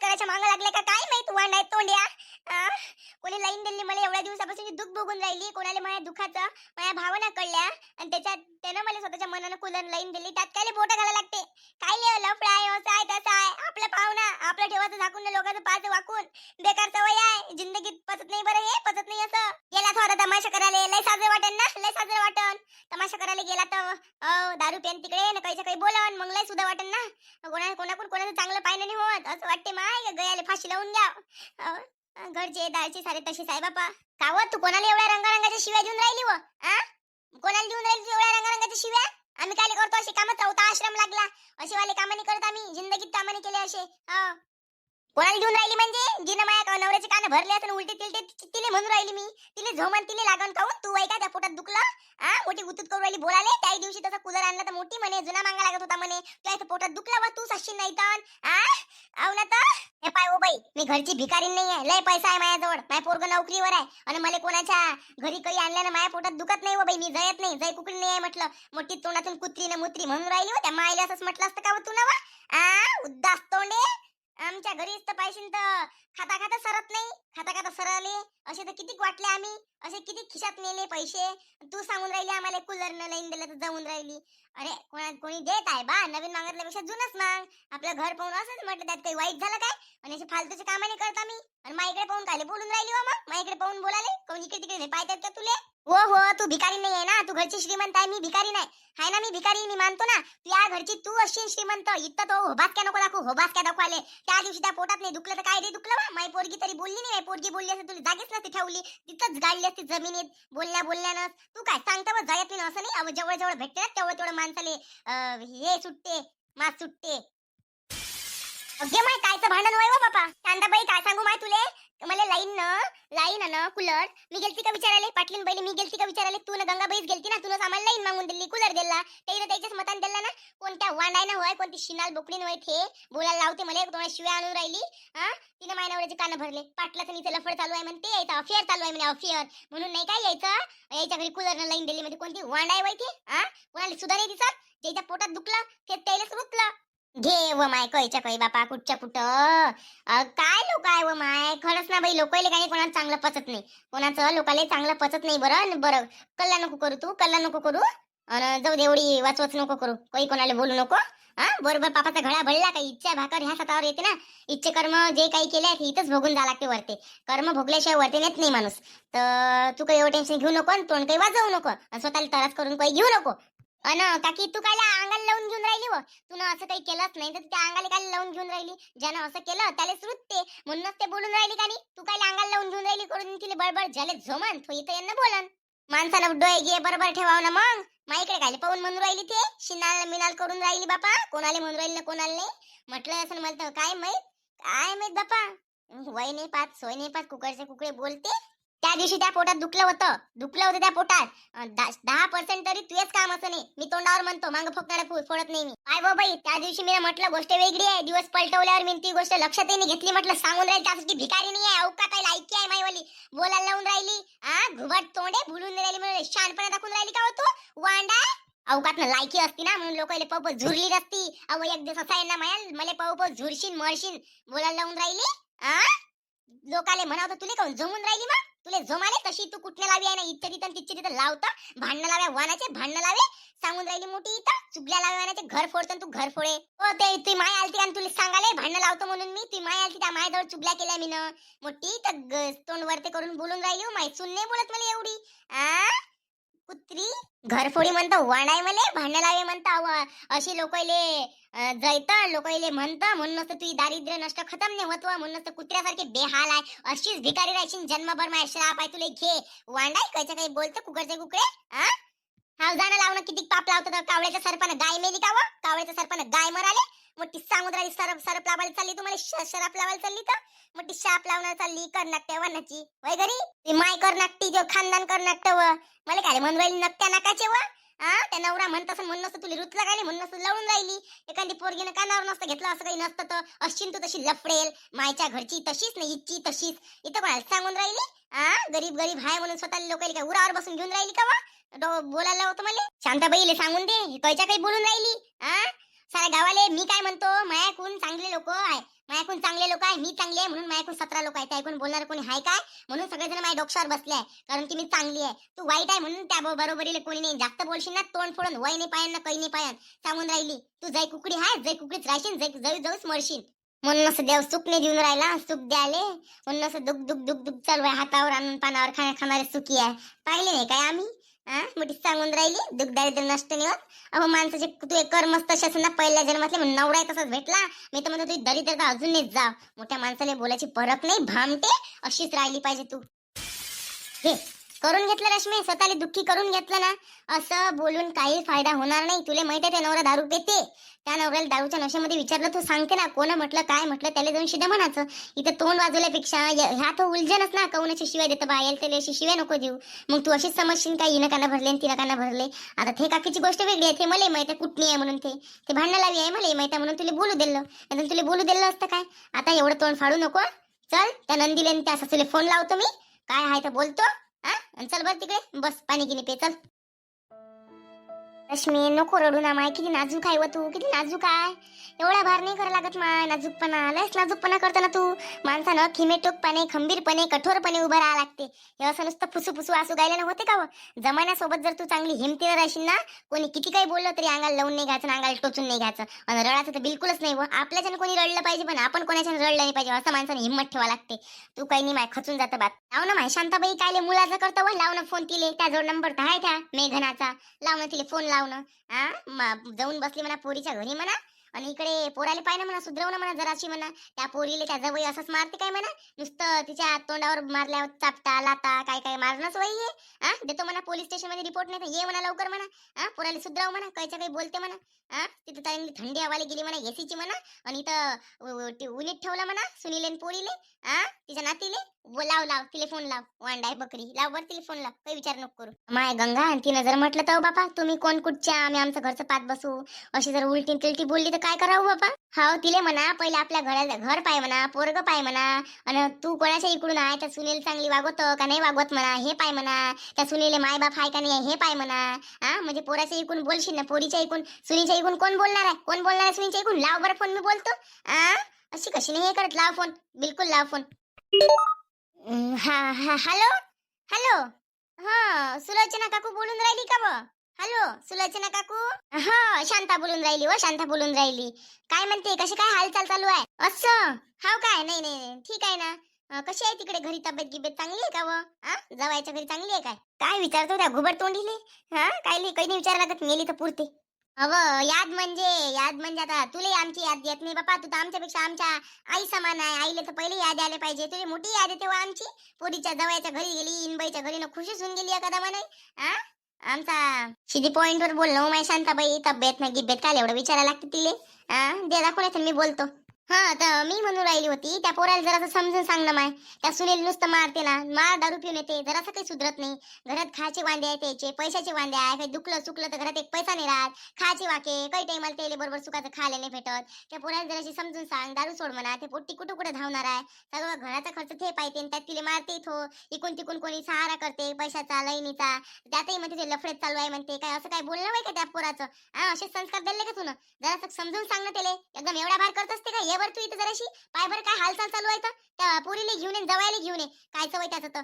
करायच्या मागं लागले का? काय माहीत वांडाय तोंड्या? कुणी लाईन दिली मला एवढ्या दिवसापासून दुःख भोगून राहिली. कोणाला माझ्या दुःखाचं माझ्या भावना कळल्या आणि त्याच्यात त्यानं मला स्वतःच्या मनानं कुलर लाईन दिली त्यात काय बोट घालायला लागते. काय लिह लफडा आहे असं आहे तसं आहे. आपलं पाहुणा आपलं ठेवाचं झाकून लोकांचं पाच वाकून. बेकार सवय आहे. जिंदगीत पचत नाही बरं हे पचत नाही असं. गेला थोडा तमाशा करायला. लय साजरे वाटन ना? लय साजरे वाटन तमाशा करायला गेला तर दारू पेन तिकडे ना काहीच्या काही बोलावं मग लय सुद्धा वाटन ना? कोणा कोणाकडून कोणाचं चांगलं पाहिलं नाही होत. असं वाटते माय गयाले फाशी लावून द्या घरचे दाळचे सारे तसेच आहे बापा. काव तू कोणाला एवढ्या रंगारंगाच्या शिव्या देऊन राहिली व? आ? कोणाला देऊन राहिली तू एवढ्या रंगारंगाच्या शिव्या? आम्ही काय करतो? असे काम चौथा आश्रम लागला. असे वाले कामाने करत आम्ही. जिंदगीत कामाने केले असे. हो. कोणाला घेऊन राहिली म्हणजे? जिनं माझ्या नवऱ्याचे कान भरले असं उलटे तिलटे तिने तिले म्हणून राहिली मी. तिले झोमन तिले लागून खाऊन तू ऐका त्या पोटात दुखलं आ? मोठी गुतूत करून राहिली बोलाले त्या दिवशी तसा कूलर आणला तर मोठी म्हणे जुना मांगा लागत होता म्हणे. तुला इथं पोटात दुखला वा तू सशी नाही तर आव ना तर? हे पाय ओ बाई मी घरची भिकारी नाही आहे लय पैसा आहे माझ्याजवळ. माझ्या पोरग नोकरीवर आहे. आणि मला कोणाच्या घरी काही आणल्यानं माझ्या पोटात दुखत नाही ओ बाई. मी जयत नाही. जय कुकडी नाही आहे म्हटलं. मोठी तोंडातून कुत्री न मुत्री म्हणून राहिली हो. त्या मायला असंच म्हटलं असतं का हो तू ना वा? उद्दास तोंडे. आमच्या घरीच तर पाहिजे तर खाता खाता सरत नाही. खाता खाता सरले. असे तर किती वाटले आम्ही. असे किती खिशात नेले पैसे. तू सांगून राहिली आम्हाला कूलर न लाईन दिलं तर जाऊन राहिली. अरे कोणा कोणी देत आहे बा? नवीन मागितल्यापेक्षा जुनच मांग. आपलं घर पाहून असंच म्हटलं त्यात काही वाईट झालं काय? आणि असे फालतूचे नाही करत आम्ही. आणि माझ्याकडे पाहून काय बोलून राहिली बा मग? माझ्याकडे पाहून बोलाले? कोणी इकडे तिकडे नाही पाहतात का तुले? हो हो तू भिकारी नाही आहे ना. तू घरची श्रीमंत आहे मी भिकारी नाही. हाय ना मी भिकारी मी मानतो ना. तू या घरची तू अशी श्रीमंत. इथं तो होबास नको दाखवू होबास दाखव आले. त्या दिवशी त्या पोटात नाही दुखलं तर काय रे दुखलं बा. माई पोरगी तरी बोलली नाही पोरगी बोलली असते तुला जागीच नसती ठेवली. तिथंच गाडली असती जमिनीत बोलल्या बोलल्यानं तू काय सांगता बघ जायत नाही असं नाही? जवळ जवळ भेटते ना तेवढं तेवढं माणसाले हे सुटते मास सुटते. अगे माय कायचं भांडण वय हो, बापा? कांदाबाई काय सांगू माय तुले? मला लाईन ना लाईन ना कूलर मी गेलती का विचारायला? पाटलीन बैली मी गेलती का विचारायला? तू ना गंगाबाईच गेलती ना? तुला आम्हाला लाईन मागून दिली. कूलर दिला. त्याला त्याच्याच मतान दिला ना. कोणत्या वांडायनं होय कोणती शिनाल बोकडीन होय थे. बोलायला लावते मला दोन शिव्या आणून राहिली. हा? तिने मायनावरचे नवऱ्याचे कान भरले. पाटलाचं नीचे लफड चालू आहे म्हणते. यायचं अफेअर चालू आहे म्हणे अफेअर म्हणून नाही काय यायचं? यायच्या घरी कूलर लाईन दिली. म्हणजे कोणती वांडाय वय ते हा? कोणाला सुद्धा नाही दिसत? ज्याच्या पोटात दुखलं ते त्याला रुतलं घे व माय कैच्या कै बापा कुठच्या कुठं? काय लोक आहे व माय? खरंच ना बाई लोक काही कोणाला चांगलं पचत नाही. कोणाचं लोकाला चांगलं पचत नाही बरं. बरं कल्ला नको करू तू कल्ला नको करू. अन जाऊ दे एवढी वाचवच नको करू. काही कोणाला बोलू नको हा? बरोबर पापाचा घडा भरला काही इच्छा भाकर ह्या स्वतःवर येते ना. इच्छे कर्म जे काही केले ते इथंच भोगून जा लागते वरते. कर्म भोगल्याशिवाय वरते नेत नाही माणूस. तर तू काही एवढं टेन्शन घेऊ नको आणि तोंड काही वाजवू नको. स्वतःला त्रास करून काही घेऊ नको. अन काकी तू काय अंगाला लावून घेऊन राहिली हो? व तू असं काही केलंच नाही तर त्या अंगाला काय लावून घेऊन राहिली? ज्यानं असं केलं त्याला श्रुतते म्हणूनच ते बोलून राहिली का नाही तू काय अंगाला लावून घेऊन राहिली करून तिला बडबड झाले झोमान तो इथं यांना बोलन. माणसाला डोळे घे बरोबर ठेवाव ना मग. माईकडे काय पाहून म्हणून राहिली ते. शिनाल मिनाल करून राहिली बापा. कोणाला म्हणून राहिली ना कोणाला नाही. म्हटलं असं मला तर काय माहीत? काय माहीत बापा? वय नाही पाच सोय नाही पाच कुकडचे कुकडे बोलते. त्या दिवशी त्या पोटात दुखलं होतं. दुखलं होतं त्या पोटात. दहा पर्सेंट तरी तुझेच काम असं नाही. मी तोंडावर म्हणतो मांग फुकणारा फोडत नाही मी. काय बाई त्या दिवशी मी म्हटलं गोष्ट वेगळी आहे. दिवस पलटवल्यावर मी ती गोष्ट लक्षात नाही घेतली. म्हटलं सांगून राहील त्यासाठी भिकारी नाही आहे. अवका काही लायकी आहे माईवाली. बोलायला लावून राहिली. हा घुबट तोंडे भुलून राहिली म्हणून शानपणा दाखवून राहिली का हो तू? वांडा अवकात ना लायकी असती ना म्हणून लोक पप झुरली असती. अव एक दिवस असा आहे ना माया मला पप झुरशीन मळशीन बोलायला लावून राहिली. आ? लोकाले म्हणावं तुले काऊन जमून राहिली मग? तुले जमाले तशी तू कुठने लावी आहे ना? इथं तिथं तिथे तिथं लावता. भांडणं लाव्या वानाचे भांडणं लावे. सांगून राहिली मोठी इथं. चुगल्या लाव्या वानाचे. घर फोडतं तू घर फोडे. हो ते ती माय आलती आणि तुला सांगाले भांडणं लावतो म्हणून मी. ती माय आलती त्या मायाजवळ चुकल्या केल्या मी ना मोठी तर तोंड वरते करून बोलून राहिली माय सुन नाही बोलत मला एवढी. आ? कुत्री? घरफोडी म्हणतो वाणाय मले भांडणं लावे म्हणता व अशी लोकले जैत लोक म्हणत म्हणून नसतं तुझी दारिद्र्य नष्ट खतम नाही होत व, म्हणून नसतं कुत्र्यासारखे बेहाल आहे. अशीच भिकारी राहशील जन्मभर माझ्या श्राप आहे तुले घे. वांडाय कायच्या काही बोलतं कुकडचे कुकडे? हा जाणं लावणं किती पाप लावतं कावळ्याच्या सरपानं गाय मेली का व? कावळ्याच्या सरपानं गाय मराले? मोठी सामुद्राची सरप सरप लावायला चालली तुम्हाला श- शराप लावायला चालली तर? मोठी शाप लावणार चालली कर्नाटक वनाची. वय घरी? माय माय कर्नाटकी जो खानदान कर्नाटक व? मला काय म्हणून राहिली नकट्या नाकाचे व? हा? त्या नवरा म्हणत असं म्हणून नसतं तुला रुतला काय म्हणून नसतं लावून राहिली. एखादी पोरगीनं कानावर नसतं घेतलं असं काही नसतं तर. अश्विन तू तशी लफडेल मायच्या घरची तशीच नाही इच्छी तशीच. इथं कोणाला सांगून राहिली? हा? गरीब गरीब हाय म्हणून स्वतः लोक काय उरावर बसून घेऊन राहिली का वा बोलायला होतं मला. शांताबाईले सांगून दे कैच्या काही बोलून राहिली. हा? साऱ्या गावाले मी काय म्हणतो? मायाकून चांगले लोक आहे. मायाकून चांगले लोक आहे मी चांगली आहे म्हणून मायाकून सतरा लोक आहे त्या ऐकून बोलणार कोणी आहे काय? म्हणून सगळेजण माझ्या डोक्यावर बसले आहे कारण की मी चांगली आहे. तू वाईट आहे म्हणून त्या बरोबरीला कोणी नाही. जास्त बोलशील ना तोंड फोडून वय नाही पायन ना काही नाही पायन सांगून राहिली. तू जय कुकडी आहे जय कुकडीच राहशील जय जय जाऊच मरशील. म्हणून असं देव सुख नाही देऊन राहिला सुख द्याले म्हणून असं दुख दुख दुख दुख चालू आहे. हातावर आणून पानावर खाण्या खाणारे सुखी आहे. पाहिले नाही काय आम्ही? हा मोठी सांगून राहिली दुःख दारिद्र्य नष्ट नाही अहो माणसाचे तू एक कर्म तसे ना पहिल्या जन्मातले म्हणून नवरा तसाच भेटला. मी तर म्हणतो तुझी दरिद्रता अजून नाही जा मोठ्या माणसाला बोलायची परत नाही भामटे अशीच राहिली पाहिजे तू. हे करून घेतलं रश्मी स्वतःला दुःखी करून घेतलं ना. असं बोलून काही फायदा होणार नाही. तुला माहिती आहे ते नवरा दारू पेते. त्या नवऱ्याला दारूच्या नशेमध्ये विचारलं तू सांगते ना कोण म्हटलं काय म्हटलं त्याला जाऊन शिदा म्हणायचं. इथं तोंड वाजवल्यापेक्षा ह्या तो उलझनच ना कौनाची शिवाय देतं बाहेर त्याला अशी शिवाय नको देऊ. मग तू अशीच समजशील काय हिनं काना भरले आणि तिला काना भरले? आता ते काकीची गोष्ट वेगळी आहे ते मला माहिती आहे कुठली आहे म्हणून ते. ते भांडणं लावी आहे मला माहिती आहे म्हणून तुला बोलू दिलं. नाही तुला बोलू दिलं असतं काय? आता एवढं तोंड फाडू नको चल त्या नंदीले त्या सासूले फोन लावतो मी. काय आहे तर बोलतो. हा? आणि चल बस तिकडे. बस पाणी गिनी पे चल. रश्मी नको रडू ना माय किती नाजूक आहे व तू किती नाजूक आहे. एवढा भार नाही करा लागत माय नाजूकपणा लयच नाजूकपणा करतो ना तू. माणसानं खिमेटोकपणे खंबीरपणे कठोरपणे उभं राहा लागते. हे असं नुसतं फुसू फुसू असू गायला होते का व? जमान्यासोबत जर तू चांगली हिमतीनं राहशील ना कोणी किती काही बोललं तरी अंगाला लावून नाही घ्यायचं अंगाला टोचून नाही घ्यायचं. आणि रडायचं तर बिलकुलच नाही व. आपल्याच्यानं कोणी रडलं पाहिजे पण आपण कोणाच्यानं रडलं नाही पाहिजे असं माणसाने हिंमत ठेवा लागते. तू काही नाही माय खचून जातं बात लाव ना माय शांताबाई कायले मुलाचं करतो व. लाव ना फोन तिले त्याजवळ नंबर तर आहे त्या मेघनाचा. लाव ना तिले फोन लाव. लावणं हा जाऊन बसली म्हणा पोरीच्या घरी म्हणा. आणि इकडे पोराले पाहिजे म्हणा सुधरव ना म्हणा जराशी म्हणा. त्या पोरीले त्या जवळ असंच मारते काय म्हणा? नुसतं तिच्या तोंडावर मारल्यावर चापटा लाता काय काय मारणंच वय आहे. आ? देतो म्हणा पोलीस स्टेशनमध्ये रिपोर्ट नाही तर ये म्हणा लवकर म्हणा. हा पोराले सुधराव म्हणा कायच्या काही बोलते म्हणा. तिथं चांगली थंडी हवाली गेली म्हणा एसीची म्हणा आणि इथं उलीत ठेवलं म्हणा सुनीले आणि पोरीले हा तिच्या नातीले लाव लाव तिले फोन लाव वांडाय बकरी लाव बर तिले फोन लाव काही विचार नको करू. माय गंगा आणि तिनं जर म्हटलं तर बापा तुम्ही कोण कुठच्या? आम्ही आमचं घरचं पात बसू. अशी जर उलटी तिलटी बोलली तर काय करावं बापा? हाव तिले म्हणा पहिले आपल्या घराला घर पाय म्हणा पोरग पाय म्हणा आणि तू कोणाच्या इकडून आहे त्या सुनील चांगली वागवत का नाही वागवत म्हणा हे पाय म्हणा त्या सुनील माय बाप आहे का नाही हे पाय म्हणा हा म्हणजे पोराच्या इकडून बोलशील ना पोरीच्या इकडून सुनीच्या ऐकून कोण बोलणार आहे? कोण बोलणार आहे सुनीच्या इकडून? लाव बरं फोन मी बोलतो. आ? अशी कशी नाही हे करत? लाव फोन. बिलकुल लाव फोन. हा हा हॅलो? हॅलो? हा सुलोचना काकू बोलून राहिली का ब? हॅलो? सुलोचना काकू? हा शांता बोलून राहिली व शांता बोलून राहिली. काय म्हणते? कशी काय हालचाल चालू आहे? असं? हाव काय? नाही नाही ठीक आहे ना. कशी आहे तिकडे घरी? तब्येत गिब्येत चांगली आहे का व? हा जवायच्या घरी चांगली आहे काय? काय विचारतो त्या घुबड तोंडीले? हा? काय नाही काही नाही विचारायला लागत मेली तर पुरते. अव याद म्हणजे याद म्हणजे आता तुला आमची याद येत नाही बापा. तू तर आमच्यापेक्षा आमच्या आई समान आहे. आईला तर पहिले याद आले पाहिजे. तुझी मोठी याद येते आमची. पोरीच्या जवळच्या घरी गेली इनबाईच्या घरी ना खुशीच होऊन गेली एखादा म्हणे हा आमचा शिदी पॉइंट वर बोललो माय शांताबाई तब्येत नाही गिब्येत काय एवढं विचारायला लागते तिले. हा दे दाखवून मी बोलतो. हा तर मी म्हणून राहिली होती त्या पोराला जरासं समजून सांग ना माय. त्या सुनील नुसतं मारते ना मार दारू पिऊन येते जरासं काही सुधरत नाही. घरात खायचे वांदे आहे त्याचे पैशाचे वांदे आहे काही दुखलं चुकलं तर घरात एक पैसा नाही राहत. खायचे वाके काही टाइमाला तेले बरोबर सुखाचं खायला नाही भेटत. त्या पोराला जराशी समजून सांग दारू सोड म्हणा ते पोट्टी कुठं कुठं धावणार आहे. सगळं घराचा खर्च ते पाहिजे त्यात तिले मारते इथो इकून तिकून कोणी सहारा करते पैशाचा लईनीचा. त्यातही म्हणते ते लफडेत चालू आहे म्हणते काय असं काय बोलणं आहे का त्या पोराचं? हा असे संस्कार दिले का तुला जरासं समजून सांग ना त्याला. एकदम एवढा भार करत असते का? बरं तू इथं जराशी? पाय बरं काय हालचाल चालू आहे तर त्या पोरीले घेऊन ये जवायला घेऊन ये. काय सवय त्याचं तर?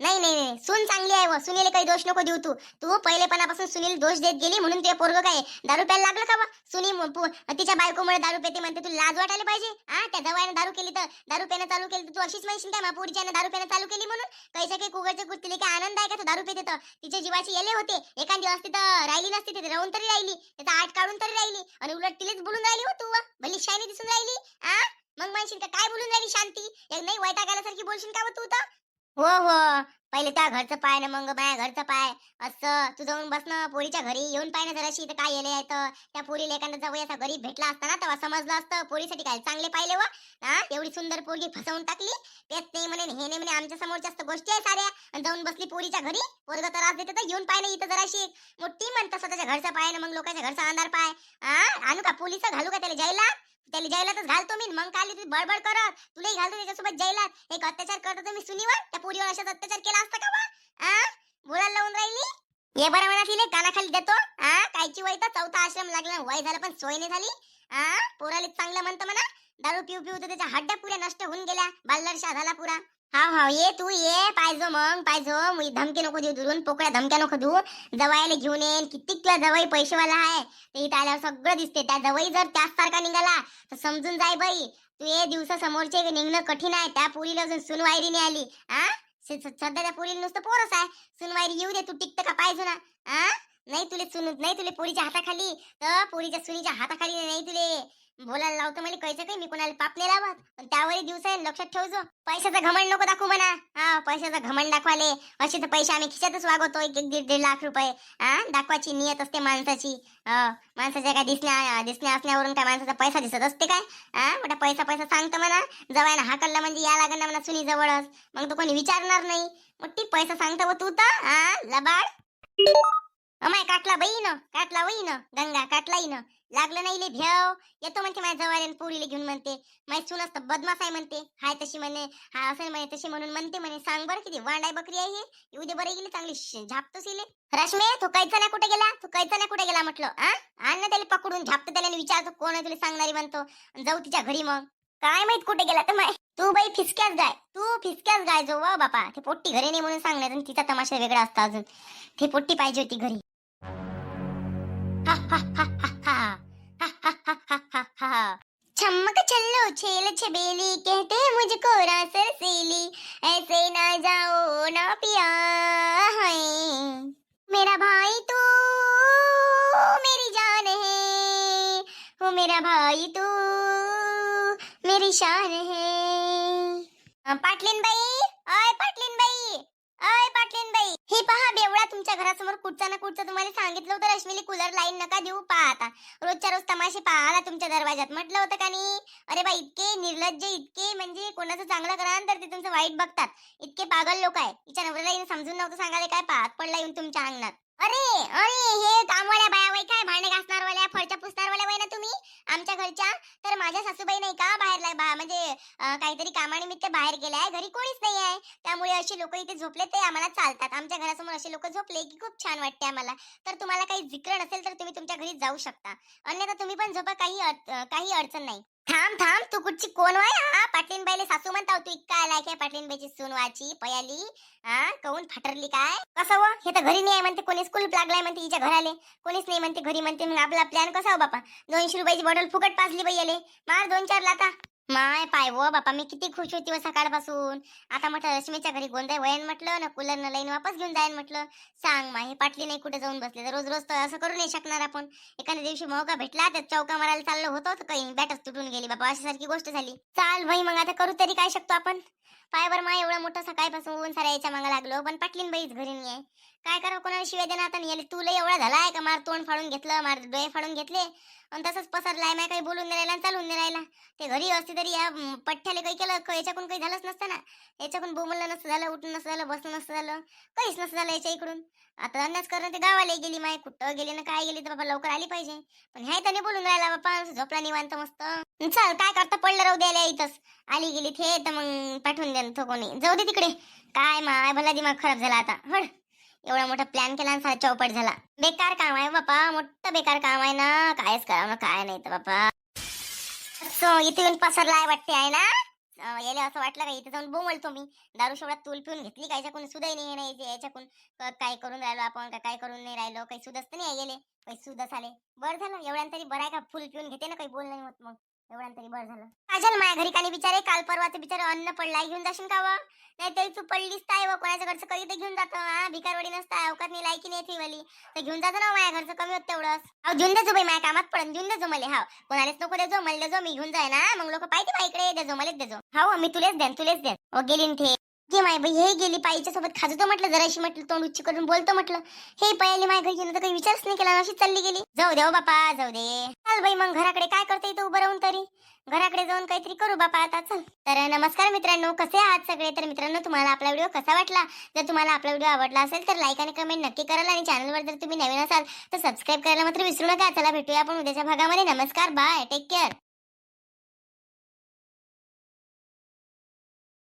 नाही नाही नाही. सून चांगली आहे व. सुनील काही दोष नको देऊ तू. तू पहिलेपणापासून सुनील दोष देत गेली म्हणून ते पोरग काय? दारू प्यायला लागलं का बा सुनी तिच्या बायकोमुळे दारू पेते म्हणते तू लाज वाटायला पाहिजे? हा त्या जवायनं दारू केली तर? दारू पेनं चालू केली तर तू अशीच म्हणशील काय? पोरीच्यानं दारू पेनं चालू केली म्हणून? कैसे काही कुगरचे कुर्तीले काय आनंद आहे का तू दारू पेते तर? तिच्या जीवाची येले होते. एखादी असती तर राहिली नसती तिथे राहून तरी राहिली. त्याचा आठ काढून तरी राहिली. आणि उलट तिलेच बोलून राहिली हो तू व. भली शायनी दिसून राहिली. हा मग म्हणशील का काय बोलून राहिली शांती? एक नाही वैतागाल्यासारखी बोलशील का तू तर? हो हो. पहिले त्या घरचं पाय ना मग माझ्या घरचं पाय. असं तू जाऊन बस ना पोरीच्या घरी येऊन पाय ना जराशी तर काय येले तर त्या पोरीला एखादा जाऊ असा गरीब भेटला असता ना तेव्हा समजलं असतं. पोरीसाठी काय चांगले पाहिले व. हा एवढी सुंदर पोरगी फसवून टाकली. तेच ते म्हणे हे नाही म्हणे आमच्या समोरच्या जास्त गोष्टी आहे साऱ्या. आणि जाऊन बसली पोरीच्या घरी. पोरग त्रास देते तर येऊन पाय ना इथं जराशी. मोठी म्हणतं स्वतःच्या घरचा पाय ना मग लोकांच्या घरचा अंधार पाय. हा आणू का पोलीस घालू का त्याला? जायला? त्याला जायलातच घालतो मी मग काल ती बडबड करत तुलाही घालतो त्याच्यासोबत जायलात एक अत्याचार करतो तुम्ही सुनीवर त्या पुरीवर अशाच अत्याचार केला असता का बा? बोलायला लावून राहिली? ये बरं म्हणा तिले कानाखाली देतो. हा कायची वय तर चौथा आश्रम लागला वय झालं पण सोय नाही झाली. हा पोराले चांगलं म्हणतं म्हणा. दारू पिऊ पिऊ तर त्याच्या हड्ड्या पुऱ्या नष्ट होऊन गेल्या बाल्लरशा झाला पुरा. हा हा ये तू ये पाहिजो मग पाहिजो मी धमकी नको देऊ दुरून पोकळ्या धमक्या नको देऊ. जवायला घेऊन येईन किती तुला जवळ पैसेवाला आहे. ते इथं आल्यावर सगळं दिसते त्या जवळ जर त्याच सारखा निघाला तर समजून जाय बाई. तू ये दिवसा समोरचे निघणं कठीण आहे. त्या पुरीला अजून सुनवायरी नाही आली. आ? सध्या त्या पुरीला नुसतं पोरच आहे. सुनवायरी येऊ दे तू टिकतं का पाहिजे ना आ? नाही तुले सुन नाही तुले पोरीच्या हाताखाली. तर पोरीच्या सुनीच्या हाताखाली नाही तुले. बोलायला लावतो मला कैसे काही मी कोणाला पाप नाही लावत. पण त्यावरही दिवस आहे लक्षात ठेवजो. पैशाचा घमंड नको दाखवू म्हणा. हा पैशाचा घमंड दाखवाले. असे तर पैसे आम्ही खिशातच वागवतो एक एक दीड दीड लाख रुपये. हा दाखवायची नियत असते माणसाची. माणसाच्या काय दिसण्या दिसण्या असण्यावरून काय माणसाचा पैसा दिसत असते काय? हा मोठा पैसा पैसा सांगतो म्हणा. जवळ हाकलला म्हणजे या लागणार म्हणा सुनी जवळच मग तो कोणी विचारणार नाही. मोठी पैसा सांगतो व तू तर. हा लबाड. अमाय काटला बाई न काटला वही न गंगा काटला न लागलं नाही ले भेव. येतो म्हणते माझ्या जवळ पोरीला घेऊन म्हणते. माझी सुन असतं बदमाश आहे म्हणते. हाय तशी म्हणे हा असं म्हणे तशी म्हणून म्हणते म्हणे. सांग बरं किती वांडाय बकरी आहे हे. उद्या बरं गेली चांगली झापतोस इले रश्मे तू कैचा नाही कुठे गेला? तू कैचा नाही कुठे गेला म्हटलं हा आण ना त्याला पकडून झापतो त्याला विचारतो कोण आहे तुला सांगणारी म्हणतो. जाऊ तिच्या घरी मग. काय माहीत कुठे गेला तर माय. तू बाई फिसक्याच गाय. तू फिसक्याच गाय जो वा बापा. ते पोट्टी घरी नाही म्हणून सांगणार तिचा तमाशा वेगळा असता अजून. ते पोट्टी पाहिजे होती घरी. हा, हा, हा, चमक चल्लो, छेल छबेली, कहते मुझको रासर सेली ऐसे ना जाओ, ना पिया है। मेरा भाई तू, मेरी जान है। वो मेरा भाई तू, मेरी शान है। पाटलिन बाई तुमच्या घरासमोर कुठचा ना कुठचा तुम्हाला सांगितलं होतं रश्मीली कूलर लाईन नका देऊ पहा आता. रोजच्या रोज तमाशे पाहाला तुमच्या दरवाजात म्हटलं होतं का नाही? अरे बा इतके निर्लज्ज इतके म्हणजे कोणाचं चांगलं करा तर ते तुमचं वाईट बघतात. इतके पागल लोक आहे. तिच्या नवऱ्याला समजून नव्हतं सांगायला काय पाहत पडला येऊन तुमच्या अंगणात? अरे अरे हे कामवाल्या बाया वय काय भांडे घासणारवाल्या फळच्या पुसणारवाल्या वय ना तुम्ही? आमच्या घरच्या? तर माझ्या सासूबाई नाही का बाहेर बा- म्हणजे काहीतरी कामानिमित्त बाहेर गेलाय घरी कोणीच नाही आहे. त्यामुळे असे लोक इथे झोपले ते आम्हाला चालतात. आमच्या घरासमोर असे लोक झोपले की खूप छान वाटते आम्हाला. तर तुम्हाला काही जिक्र नसेल तर तुम्ही तुमच्या घरी जाऊ शकता. अन्यथा तुम्ही पण झोपा काही काही अडचण नाही. थांब थांब तू कुठची कोण वाय हा पाटलीनबाईले सासू म्हणता तू इतका आलाय काय पाटलीनबाईची सुनवाची पयाली हा कहून फाटरली काय? कसं व हे तर घरी नाही आहे म्हणते कोणी स्कूल लागलाय म्हणते हिच्या घराले कोणीच नाही म्हणते घरी म्हणते मग आपला प्लॅन कसा हो बापा? दोनशे रुपयाची बॉटल फुकट पाजली बाई आले मार दोन चार लाता माय पाय व बापा मी किती खुश होती व सकाळपासून. आता म्हटलं रश्मीच्या घरी गोंधळ वयन म्हटलं ना कूलर न लाईन वापस घेऊन जाईन म्हटलं. सांग मा हे पाटली नाही कुठे जाऊन बसले तर रोज रोज तर असं करू नाही शकणार आपण. एखाद्या दिवशी मौका भेटला तर चौका मारायला चाललो होतो तर काही बॅटच तुटून गेली बाबा अशी सारखी गोष्ट झाली. चाल भाई मग आता करू तरी काय शकतो आपण? पायवर मा एवढं मोठं सकाळपासून साऱ्या याच्या मागा लागलो पण पाटलीन बाईच घरी नाही आहे काय करावं कोणाला शिवाय देणार आता नाही आले तुला एवढा झाला आहे का? मार तोंड फाडून घेतलं मार डोळे फाडून घेतले? आणि तसंच पसरलाय माय काही बोलून नाही राहिला आणि चालून नाही राहिला. ते घरी असते तरी या पठ्ठ्याला काही केलं याच्याकडून काही झालंच नसतं ना. याच्याकडून बोमलं नसतं झालं उठून नसतं झालं बसणं नसतं झालं काहीच नसतं झालं याच्या इकडून. आता अन्नाच करणं ते गावाला गेली माय कुठं गेली ना काय गेली तर बाबा लवकर आली पाहिजे. पण ह्या त्याने बोलून राहिला बाप्पा झोपला निवांत मस्त. चल काय करता पडलं राहू द्यायला इथंच. आली गेली थे तर मग पाठवून द्या तो कोणी. जाऊ दे तिकडे. काय माय भला दिमाग खराब झाला आता. हड. एवढा मोठा प्लॅन केला आणि सारा चौपट झाला. बेकार काम आहे बापा मोठं बेकार काम आहे ना. कायच करावं काय नाही तर बापा. सो इथे येऊन पसरलाय वाटते आहे ना? याला असं वाटलं का इथे जाऊन बोमलतो मी. दारू शेवडा तूल पिऊन घेतली काय याच्याकडून? सुद्धा नाही नाही याच्याकडून. काय करून राहिलो आपण काय करून नाही राहिलो? काही सुदस्त तर नाही गेले. काही सुदस आले. बरं झालं एवढ्यान तरी बरं आहे का? फुल पिऊन घेते ना काही बोल नाही होत मग. एवढ्यान तरी बरं झालं. काजल माझ्या घरी कानी बिचारे काल परवाचं बिचारे अन्न पडलाय घेऊन जाशील का व नाही तरी तू पडलीच काय व कोणाच्या घरचं कधी ते घेऊन जातो. हा भिकारवडी नसता अवकात नाही लायकी नाही ती वाली. तर घेऊन जातो ना माझ्या घरचं कमी होत तेवढंच. अहो घेऊन देजो बाई माझ्या कामात पडन घेऊन देजो मला हा कोणालाच नको देजो मला देजो मी घेऊन जाय ना मग लोक पाहिजे बा इकडे देजो मलाच देजो हा मी तुलेच देन तुलेच देन. ओ गेली थे. घे माय बाई हे गेली पाईच्या सोबत खाजतो म्हटलं जराशी म्हटलं तोंड उच्ची करून बोलतो म्हटलं. हे पहिले माय घरी गेलं तर काही विचारच नाही केला अशी चालली गेली. जाऊ दे हो बापा जाऊ दे. चल बाई मग घराकडे काय करते इथं उभं राहून तरी? घराकडे जाऊन काहीतरी करू बापा आता चल. तर नमस्कार मित्रांनो कसे आहात सगळे? तर मित्रांनो तुम्हाला आपला व्हिडिओ कसा वाटला? जर तुम्हाला आपला व्हिडिओ आवडला असेल तर लाईक आणि कमेंट नक्की कराल आणि चॅनलवर जर तुम्ही नवीन असाल तर सबस्क्राईब करायला मात्र विसरू नका. चला भेटूया आपण उद्याच्या भागामध्ये. नमस्कार बाय टेक केअर.